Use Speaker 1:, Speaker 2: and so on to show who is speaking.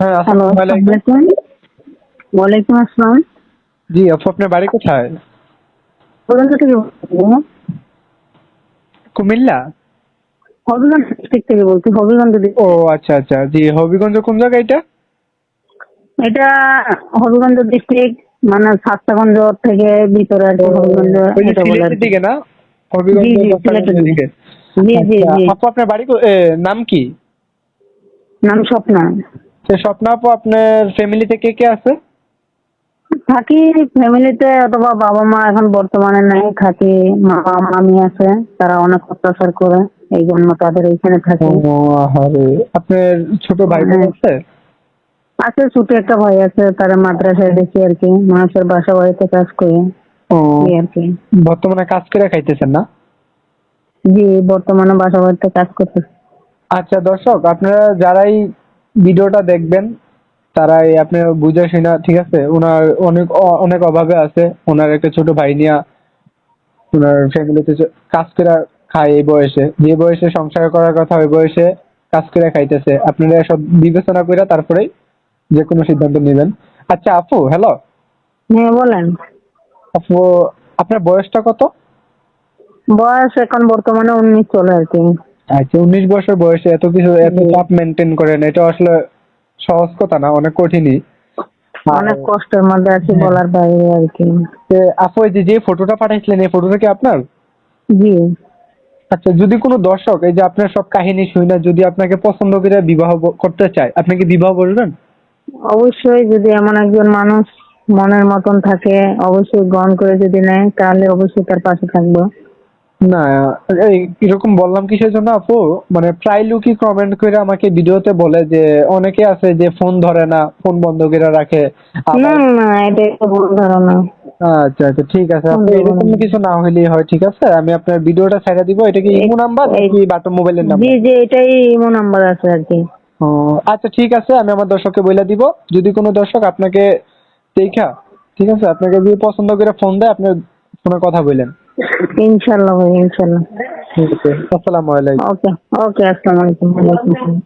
Speaker 1: হ্যাঁ আসসালামু আলাইকুম।
Speaker 2: ওয়ালাইকুম আসসালাম।
Speaker 1: জি আপু আপনার বাড়ি কোথায়?
Speaker 2: থেকে
Speaker 1: কুমিল্লা?
Speaker 2: হবিগঞ্জ ডিস্ট্রিক্ট থেকে বলছি হবিগঞ্জ
Speaker 1: ও আচ্ছা আচ্ছা। জি হবিগঞ্জ কোন জায়গা এটা?
Speaker 2: এটা হবিগঞ্জ ডিস্ট্রিক্ট মানে সাতটাগঞ্জ থেকে ভিতরে আর হবিগঞ্জ এটা।
Speaker 1: দিকে না? হবিগঞ্জ দিকে।
Speaker 2: জি জি
Speaker 1: আচ্ছা,
Speaker 2: জি।
Speaker 1: আপু আপনার বাড়ি নাম কি?
Speaker 2: নাম স্বপ্না।
Speaker 1: স্বপ্ন আপু আপনার ফ্যামিলিতে কে কে আছে?
Speaker 2: থাকি ফ্যামিলিতে অথবা বাবা মা এখন বর্তমানে নাই থাকি মামা মামি আছে তারা অনেক অত্যাচার করে এই জন্য তাদের এইখানে থাকি।
Speaker 1: আপনার ছোট ভাই বোন
Speaker 2: হ্যাঁ।
Speaker 1: আছে?
Speaker 2: আছে ছোট একটা ভাই আছে তারা মাদ্রাসায় দেখি আর কি মানুষের বাসা বাড়িতে কাজ করে আর কি।
Speaker 1: বর্তমানে কাজ করে খাইতেছেন না?
Speaker 2: জি বর্তমানে বাসা বাড়িতে কাজ করতে
Speaker 1: আচ্ছা দর্শক আপনারা যারাই ভিডিওটা দেখবেন তারাই আপনি বুঝে শুনা ঠিক আছে? ওনার অনেক অনেক অভাবে আছে। ওনার একটা ছোট ভাই নিয়া ওনার ফ্যামিলিতে কাজ করে খায় এই বয়সে। যে বয়সে সংসার করার কথা ওই বয়সে কাজ করে খাইতেছে। আপনারা সব বিবেচনা করে তারপরেই যে কোনো সিদ্ধান্ত নেবেন। আচ্ছা আপু হ্যালো
Speaker 2: হ্যাঁ বলেন।
Speaker 1: আপু আপনার বয়সটা কত?
Speaker 2: বয়স এখন বর্তমানে উনিশ চলে আর কি।
Speaker 1: আচ্ছা উনিশ বছর বয়সে এত কিছু এত চাপ মেনটেন করেন এটা আসলে সহজ কথা না অনেক কঠিনই।
Speaker 2: অনেক কষ্টের মধ্যে আছি বলার বাইরে আর কি।
Speaker 1: আপু এই যে যে ফটোটা পাঠাইছিলেন এই ফটোটা কি আপনার?
Speaker 2: জি।
Speaker 1: আচ্ছা যদি কোনো দর্শক এই যে আপনার সব কাহিনী শুনে যদি আপনাকে পছন্দ করে বিবাহ করতে চায় আপনি কি বিবাহ করবেন?
Speaker 2: অবশ্যই যদি এমন একজন মানুষ মনের মতন থাকে অবশ্যই গ্রহণ করে যদি নেয় তাহলে অবশ্যই তার পাশে থাকব।
Speaker 1: না এই এরকম বললাম কিসের জন্য আপু? মানে প্রায় লোকই কমেন্ট করে আমাকে ভিডিওতে বলে যে অনেকে আছে যে ফোন ধরে না ফোন বন্ধ করে রাখে।
Speaker 2: না না এটা ভুল ধারণা।
Speaker 1: আচ্ছা আচ্ছা ঠিক আছে। আপনি এরকম কিছু না হলেই হয় ঠিক আছে? আমি আপনার ভিডিওটা ছেড়ে দিব। এটা কি ইমো নাম্বার নাকি বাটো মোবাইলের
Speaker 2: জি
Speaker 1: নাম্বার?
Speaker 2: জি এটাই ইমো নাম্বার আছে আর কি।
Speaker 1: ও আচ্ছা ঠিক আছে। আমি আমার দর্শককে বলে দিব। যদি কোনো দর্শক আপনাকে দেখা ঠিক আছে? আপনাকে যদি পছন্দ করে ফোন দেয় আপনি ফোনে কথা বললেন
Speaker 2: ইনশাল্লাহ ভাই ইনশাল্লাহ
Speaker 1: ঠিক আছে আসসালামু আলাইকুম।
Speaker 2: ওকে ওকে আসসালামু আলাইকুম। ওয়ালাইকুম আসসালাম।